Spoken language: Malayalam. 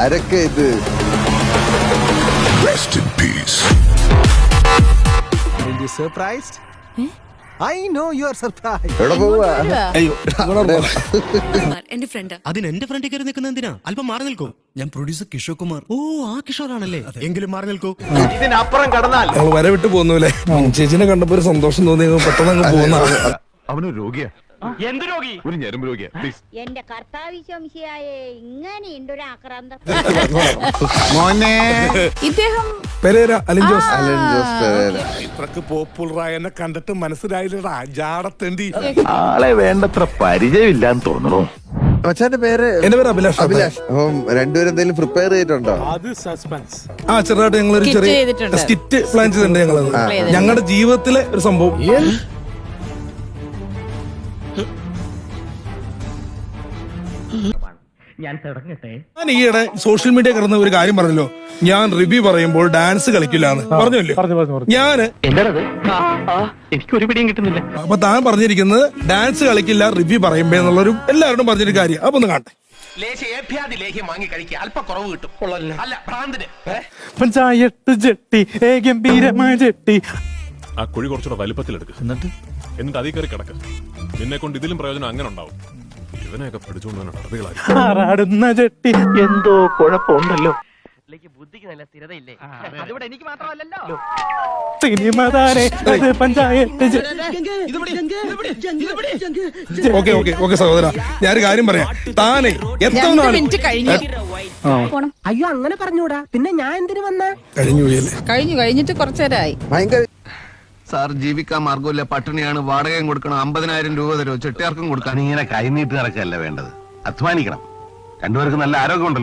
ആരൊക്കെ ഇത്? Rest in peace. Surprised I know you are surprised എവിടെ പോവാ. അയ്യോ ഇവിടെ പോ. കുമാർ, എന്റെ ഫ്രണ്ട് അതിന് എന്റെ ഫ്രണ്ടിൽ കയറി നിൽക്കുന്ന എന്തിനാ? അല്പം മാറി നിൽക്കൂ. ഞാൻ പ്രൊഡ്യൂസർ കിഷോർ കുമാർ. ഓ ആ കിഷോറാണല്ലേ? എങ്കിലും മാറി നിൽക്കൂ. ഞങ്ങൾ വരെ വിട്ട് പോന്നൂലേ ചേച്ചിനെ കണ്ടപ്പോ ഒരു സന്തോഷം തോന്നി പെട്ടെന്ന് അങ്ങ് പോകുന്ന അവനൊരു രോഗിയാ. എന്ത് രോഗി? ഒരു ഞരമ്പ് രോഗിയാ. പ്ലീസ് എന്റെ കർത്താവിശംശിയായേ ഇങ്ങനെയുണ്ട് ഒരു ആക്രാന്തം. ഇദ്ദേഹം പെരേര അലിൻ ജോസ്. അലൻ ജോസ് പെരേര. ഇത്രക്ക് പോപ്പുലറായ എന്നെ കണ്ടിട്ട് മനസ്സിലായില്ലടാ. ജാടത്തേണ്ടി. ആളെ വേണ്ടത്ര പരിചയമില്ലാന്ന് തോന്നുന്നു അച്ഛന്റെ പേര് എന്റെ പേര് അഭിലാഷ് അഭിലാഷ്. അപ്പം രണ്ടുപേരും എന്തെങ്കിലും പ്രിപ്പയർ ചെയ്തിട്ടുണ്ടോ? ആ ചെറുതായിട്ട് ഞങ്ങൾ ഒരു ചെറിയ സ്കിറ്റ് പ്ലാൻ ചെയ്തിട്ടുണ്ട് ഞങ്ങൾ ഞങ്ങളുടെ ജീവിതത്തിലെ ഒരു സംഭവം. ഞാൻ ഈയിടെ സോഷ്യൽ മീഡിയ കിടന്ന ഒരു കാര്യം പറഞ്ഞല്ലോ. ഞാൻ റിവ്യൂ പറയുമ്പോൾ ഡാൻസ് കളിക്കില്ല എന്ന് പറഞ്ഞല്ലോ? ഞാൻ എനിക്ക് ഒരു പിടിയും കിട്ടുന്നില്ല. അപ്പൊ താൻ പറഞ്ഞിരിക്കുന്നത് ഡാൻസ് കളിക്കില്ല റിവ്യൂ പറയുമ്പോ എന്നുള്ളൊരു എല്ലാവരോടും പറഞ്ഞൊരു കാര്യം. അപ്പൊ ഒന്ന് കാണട്ടെ. ലേഹ്യം ലേഹ്യം വാങ്ങി കഴിക്കുക. അല്പ കുറവ് കിട്ടും അല്ല ഭ്രാന്തിന്. പഞ്ചായത്ത് ജെട്ടി ഏ ഗംഭീരമായ ജെട്ടി. ആ കുഴി കുറച്ചുകൂടെ വലിപ്പത്തിലെടുക്ക്. എന്നിട്ട്? എന്നിട്ട് അതിൽ കയറി കിടക്കും. നിന്നെ കൊണ്ട് ഇതിലും പ്രയോജനം അങ്ങനെ ഉണ്ടാവും. ഇവനെയൊക്കെ പിടിച്ചുകൊണ്ടുവന്ന ജെട്ടി. എന്തോ കുഴപ്പമുണ്ടല്ലോ. സിനിമ താരെ അത്. പഞ്ചായത്ത് ജെ- ഓക്കെ ഓക്കെ ഓക്കെ സഹോദര. ഞാനൊരു കാര്യം പറയാം. താനെ എത്ര മിനിറ്റ് കഴിഞ്ഞു. അയ്യോ അങ്ങനെ പറഞ്ഞൂടാ. പിന്നെ ഞാൻ എന്തിനു വന്ന? കഴിഞ്ഞു കഴിഞ്ഞു കഴിഞ്ഞിട്ട് കുറച്ചേരായി ഭയങ്കര സാർ ജീവിക്കാൻ മാർഗമില്ല പട്ടിണിയാണ്. വാടകയും കൊടുക്കണം. അമ്പതിനായിരം രൂപ തരുമോ? ചെട്ടിയാർക്കും കൊടുക്കാൻ. ഇങ്ങനെ കൈനീട്ട് നടക്കല്ല വേണ്ടത്. അധ്വാനിക്കണം. രണ്ടുപേർക്ക് നല്ല ആരോഗ്യമുണ്ടല്ലോ.